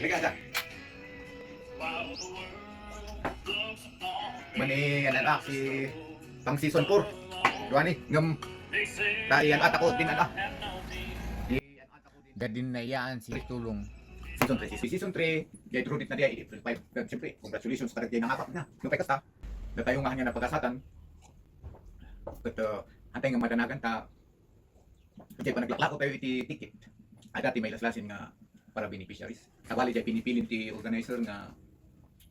Halika dyan. Mani, yan anak, si pang season 4. Duwa ni, ngam, tayo yan at ako din din. Gadin na yan si tulong. Season 3, si season 3, gaya trudit na diya, April 5. Gan, siyempre, congratulations, karag diya nangapak na. Nung kasta, na tayo nga na pagkasatan. But, uh, antay nga madanagan ta, kaya pa naglaklako tayo iti ticket. At dati may laslasin nga para beneficiaries. Sabali diya pinipilin ti organizer nga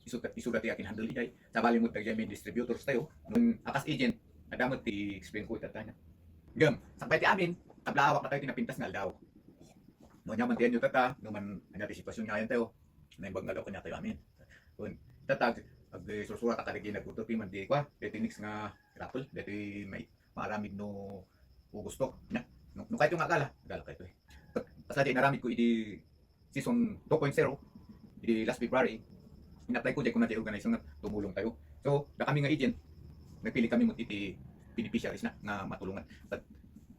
isukat isurat ti akin handle diya. Sabali mo tagya may distributors tayo. Nung akas agent, adamot ti explain ko itatanya. Gam, sakbay ti amin, tablawak na tayo tinapintas nga aldaw. No nya man tiyan yung tata, no man ano ti sitwasyon nga yan tayo. Naimbag nga daw kanya tayo amin. Kun tatag ag susura ta kalagi nagputo pi man di kwa, deti nix nga rapol, deti may maramig no gusto. Nya, no, no kahit yung akala, akala kahit eh. Basta di naramid ko idi season 2.0, di last February, in-apply ko di ko na di organizer nga tumulong tayo. So, da kami nga agent, nagpili kami mo iti beneficiaries na nga matulungan. But,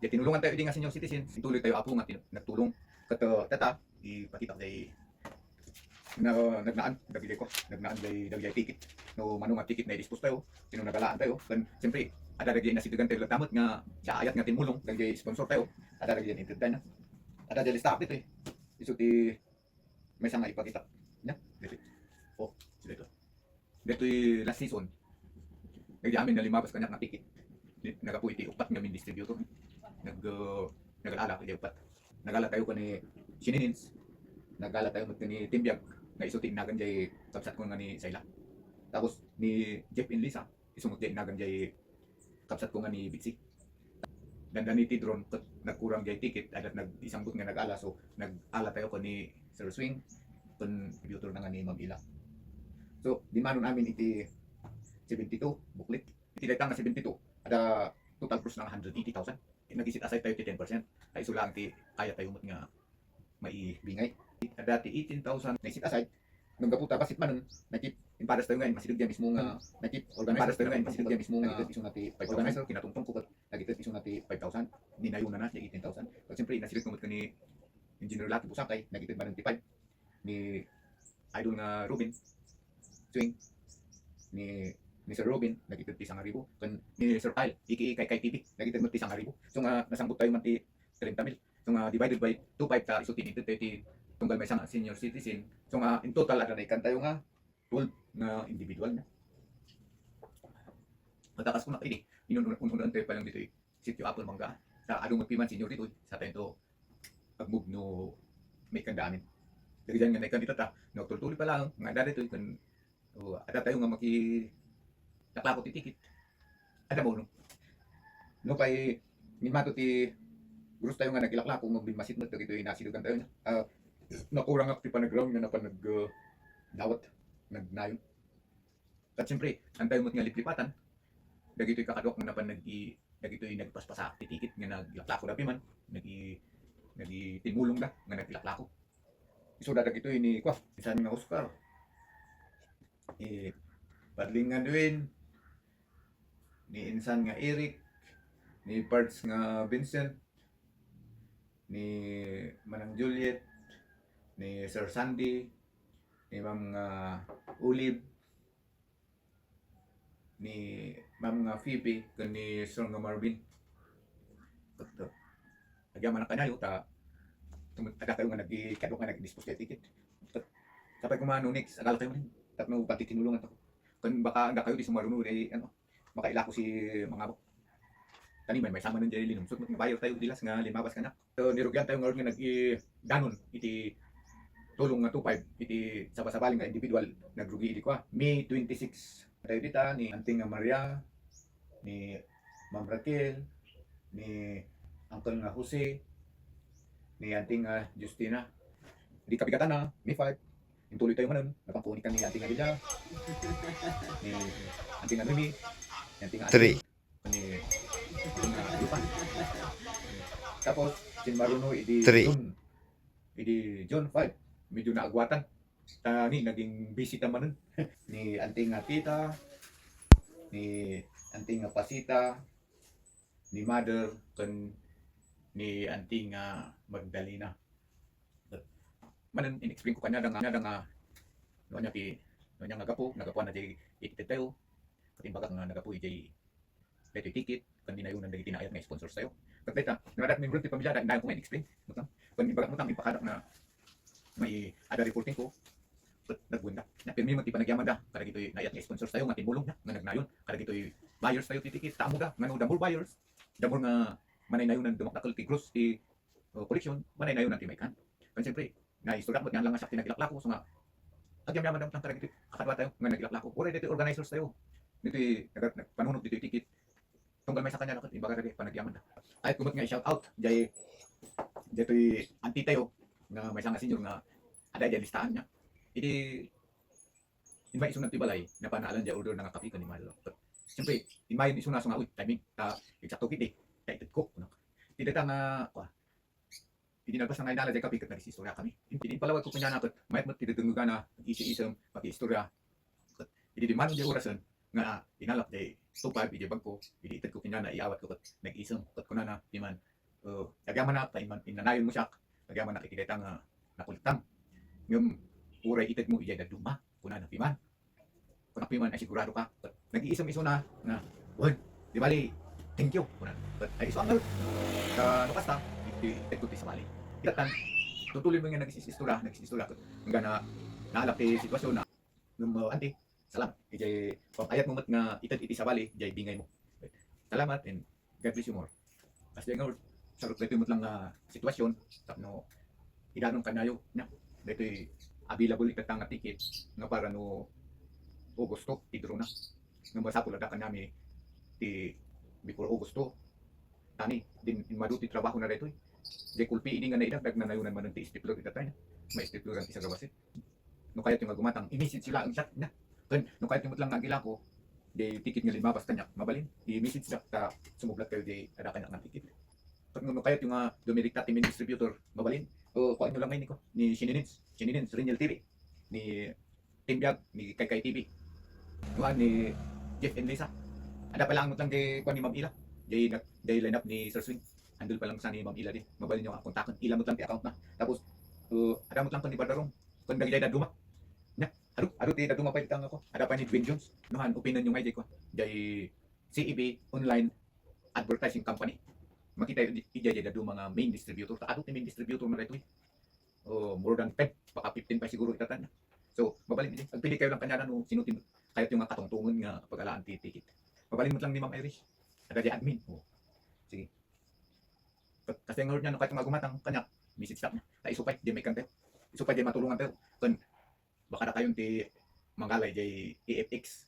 di tinulungan tayo di nga senior citizen, tuloy tayo apo nga nagtulong. Kato, tata, ipakita ko day na nagnaan dagli ko nagnaan day dagli ticket no manong nga ticket na i-dispose tayo sino nagalaan tayo kan siyempre ada dagli na sidugan tayo damot nga sa ayat nga tinmulong dagli sponsor tayo ada na intindan na ada dagli staff dito eh iso ti may nga ipakita. Nya? Dito oh sila ito dito last season. Dagli amin na limabas kanya nga ticket. Di- nagapu iti upat min distributor. Nag uh, nag-alala iti upat. Nagala tayo ko ni Sininins nagala tayo ni Timbiag nga iso tinagan jay kapsat ko nga ni Sayla. Tapos ni Jeff Inlisa isumot jay nagan jay kapsat ko nga ni Bitsy. Ganda ni Tidron kat nagkurang jay ticket adat nag isang but nga nag-ala so nag-ala tayo ko ni Sir Swing kun computer na nga ni Ma'am Ila. So di manon amin iti 72 booklet. Iti daytang nga 72 ada total gross ng 180,000. Nag-isit aside tayo ti 10%. Ay iso lang ti kaya tayo mot nga maibingay dati 18,000 na sit aside nung kaputa basit man nakip imparas tayo ngayon masidog yan mismo nga. Nakip organizer tayo ngayon masidog yan mismo nga nakip iso nati 5,000 organizer kinatungtong ko nakip iso nati 5,000 ninayo na na siya 18,000 so siyempre nasidog kumot ni engineer Lucky Busakay nakip ba ng T5 ni idol nga Ruben Swing ni ni Sir Robin nakitid ti isang aribo kan ni Sir Kyle iki kay kay TV nakitid mo ti isang aribo so nga nasangkot tayo man ti 30 mil. So nga divided by 25 ta iso tinitid tayo ti tunggal may isang senior citizen. So nga in total ada na ikan tayo nga 12 na individual na. Matakas ko na ini. Inununan tayo pa lang dito eh. Sitio Apple Mangga. Sa adong magpiman senior dito eh. sa tayo to pag-move no may kandamin. Dari dyan nga na ikan dito ta. Tuloy pa lang nga ada dito kan oh, ada tayo nga maki naklako ti ticket. Ada mo no. No pay minmato ti Gurus tayo nga nagilaklako ng bilmasit mo dito inasilugan tayo na. Ah, nakurang ak ti panaground nga napan nag uh, dawat nagnayon at siyempre antay mo't nga liplipatan dagito'y kakadok nga napan nag dagito'y nagpaspasa ti nga naglaklako na piman nag i nag i timulong da nga naglaklako. Iso da dagito'y ni kwa isan nga Oscar. Eh Padling nga Dwayne ni Insan nga Eric ni Parts nga Vincent ni Manang Juliet ni Sir Sandy, ni Ma'am nga Ulib, ni Ma'am nga Phoebe, ni Sir nga Marvin. Ito. Nagyaman na kanayo, ta ada kayo nga nag-ikado nga nag-dispose kay ticket. Kapag kumano next, agala kayo rin. Tapos pati tinulungan to. Kung baka anda kayo di sumarunod, eh, ano, makaila ko si mga bok. Tani may may sama ng Jerry Linum. So, mabayar tayo dilas nga limabas ka na. So, nirugyan tayo nga rin nga nag-danon iti tulong nga 2.5 iti sabasabaling nga individual nagrugi iti kwa May 26 tayo dita ni Anting nga Maria ni Ma'am Raquel ni Uncle nga Jose ni Anting nga Justina. Di kabigatan na May 5 intuloy tayo manon. Napangkunikan ni Anting nga Lila ni Anting nga Remy ni Anting nga Three. ni Anting nga Lupan tapos sin Maruno idi. June. Idi June 5 medyo naagwatan. Tani, naging busy naman nun. ni Anting Tita, ni Anting Pasita, ni Mother, kan ni Anting nga Magdalena. manan in-explain ko kanya nga nga nga no nya ti no nya nga gapo nagapuan na di itit tayo katimbaga nga nagapo di Leto ticket, kan na yun ang dagiti na ayat nga sponsors tayo. Pagkita, nadat mi ti pamilya, dahil ko may explain. Mutang, kan ibagat mutang ipakadak na may ada reporting ko. But nagbunda. Na pirmi man ti da, kada gitoy na ayat nga sponsors tayo nga timulong na nga nagnayon. Kada gitoy buyers tayo ti ticket, tamo da, nga no double buyers. Double nga manay na yun ang dumakdakal ti gross ti uh, collection, manay na yun ang ti may kan. Siyempre, na istorya mo yan lang nga sa tinagilaklako so nga agyam yaman daw kada gitoy akadwa tayo nga nagilaklako. Ora dito organizers tayo. Dito panunod dito ticket tunggal may sa kanya nakot ibaga rin panagyaman na ay kumot nga shout out jay toy anti tayo nga may nga senior nga ada jay listahan niya idi in may isunod tibalay na panaalan jay order nga kapi kan ni Malo but siyempre in may isuna nga uy timing ta eksakto kit eh kay ko kuno tidak ta nga kwa hindi nagpas nga inala jay kapi kat nagisistorya kami hindi palawag ko kanya nakot mayat mo tidudungugan na isi-isam pag-istorya hindi di man jay orasan nga inalap jay tupad idi bag ko idi itad ko kinana iawat ko kat nag-isang kat ko na na di man uh, nagyaman na man inanayon mo siya nagyaman na kikideta nga nakulitang ngam uray itad mo ijay duma kuna na piman. Kuna piman ay sigurado ka. Kat nag-iisang iso na na wad di bali thank you. Kuna. Kat ay iso ang ka nukasta itad ko ti sa bali. Itatan tutuloy mo nga kat nga na naalap ti sitwasyon na ngam uh, ante salamat ijay ayat mo mat nga itad iti sa bali jay bingay mo. Salamat and God bless you more. Kasi nga sarot dito mo lang nga sitwasyon. Tapno idanong kanayo na dito available ita nga ticket nga para no Augusto idro na nga masapul ada kanami ti before Augusto tani din in maduti trabaho na dito Jay kulpi ini nga naidagdag na nayunan man ti stipler ita tayo may stipler ti sa gawasit no kaya yung gumatang imisit sila ang shot na Kan, no kahit yung lang agila ko, di ticket nga limabas kanya, mabalin. I-message na ta sumublat kayo di ada kanya ng ticket. Pag no kahit yung uh, dumirikta team distributor, mabalin. O kuha nyo lang ngayon ko, ni Shininins, Shininins, Rinel TV, ni Team Biag, ni Kaikai TV. Kuha ni Jeff and Lisa. Ada pa lang lang kay kuha ni Ma'am Ila. Jay, jay line up ni Sir Swing. Handle pa lang sa ni Ma'am Ila di. Mabalin yung kontakan. Ila mo lang ti account na. Tapos, uh, ada mo lang ni Badarong. Kung nagijay na duma. Ado, ado ti daduma pa itang ako. Ada pa ni Dwayne Jones. Nuhan opinion yung ID ko. Jay CEB Online Advertising Company. Makita yung ijay jay dadu mga main distributor. Ta ado ti main distributor na dito. Oh, more than 10, baka 15 pa siguro itatan. So, mabalin din. Agpili kayo lang kanya no sinutin kahit yung mga katungtungan nga pag-alaan ti ticket. Mabalin mo lang ni Ma'am Irish. Ada di admin. Oh. Sige. Kasi nga niya no kahit magumatang kanya message stop na. Ta isupay di may kante. Isupay di matulungan tayo. Kan baka na kayong ti mangalay jay EFX